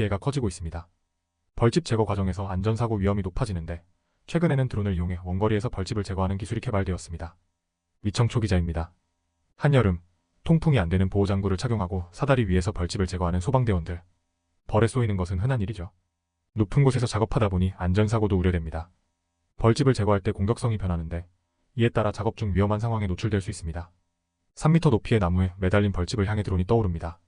피해가 커지고 있습니다. 벌집 제거 과정에서 안전사고 위험이 높아지는데 최근에는 드론을 이용해 원거리에서 벌집을 제거하는 기술이 개발되었습니다. 미청초 기자입니다. 한여름 통풍이 안 되는 보호장구를 착용하고 사다리 위에서 벌집을 제거하는 소방대원들. 벌에 쏘이는 것은 흔한 일이죠. 높은 곳에서 작업하다 보니 안전사고도 우려됩니다. 벌집을 제거할 때 공격성이 변하는데 이에 따라 작업 중 위험한 상황에 노출될 수 있습니다. 3m 높이의 나무에 매달린 벌집을 향해 드론이 떠오릅니다.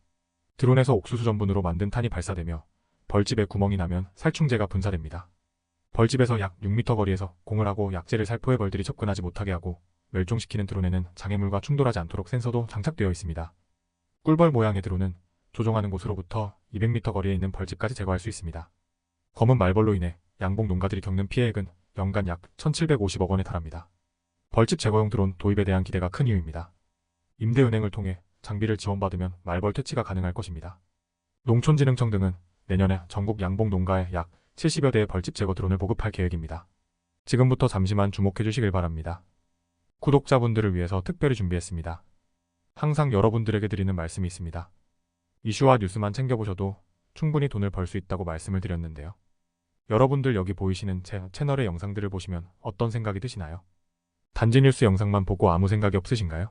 드론에서 옥수수 전분으로 만든 탄이 발사되며 벌집에 구멍이 나면 살충제가 분사됩니다. 벌집에서 약 6m 거리에서 공을 하고 약재를 살포해 벌들이 접근하지 못하게 하고 멸종시키는 드론에는 장애물과 충돌하지 않도록 센서도 장착되어 있습니다. 꿀벌 모양의 드론은 조종하는 곳으로부터 200m 거리에 있는 벌집까지 제거할 수 있습니다. 검은 말벌로 인해 양봉 농가들이 겪는 피해액은 연간 약 1,750억 원에 달합니다. 벌집 제거용 드론 도입에 대한 기대가 큰 이유입니다. 임대은행을 통해 장비를 지원받으면 말벌 퇴치가 가능할 것입니다. 농촌진흥청 등은 내년에 전국 양봉 농가에 약 70여 대의 벌집 제거 드론을 보급할 계획입니다. 지금부터 잠시만 주목해 주시길 바랍니다. 구독자분들을 위해서 특별히 준비했습니다. 항상 여러분들에게 드리는 말씀이 있습니다. 이슈와 뉴스만 챙겨보셔도 충분히 돈을 벌 수 있다고 말씀을 드렸는데요. 여러분들 여기 보이시는 제 채널의 영상들을 보시면 어떤 생각이 드시나요? 단지 뉴스 영상만 보고 아무 생각이 없으신가요?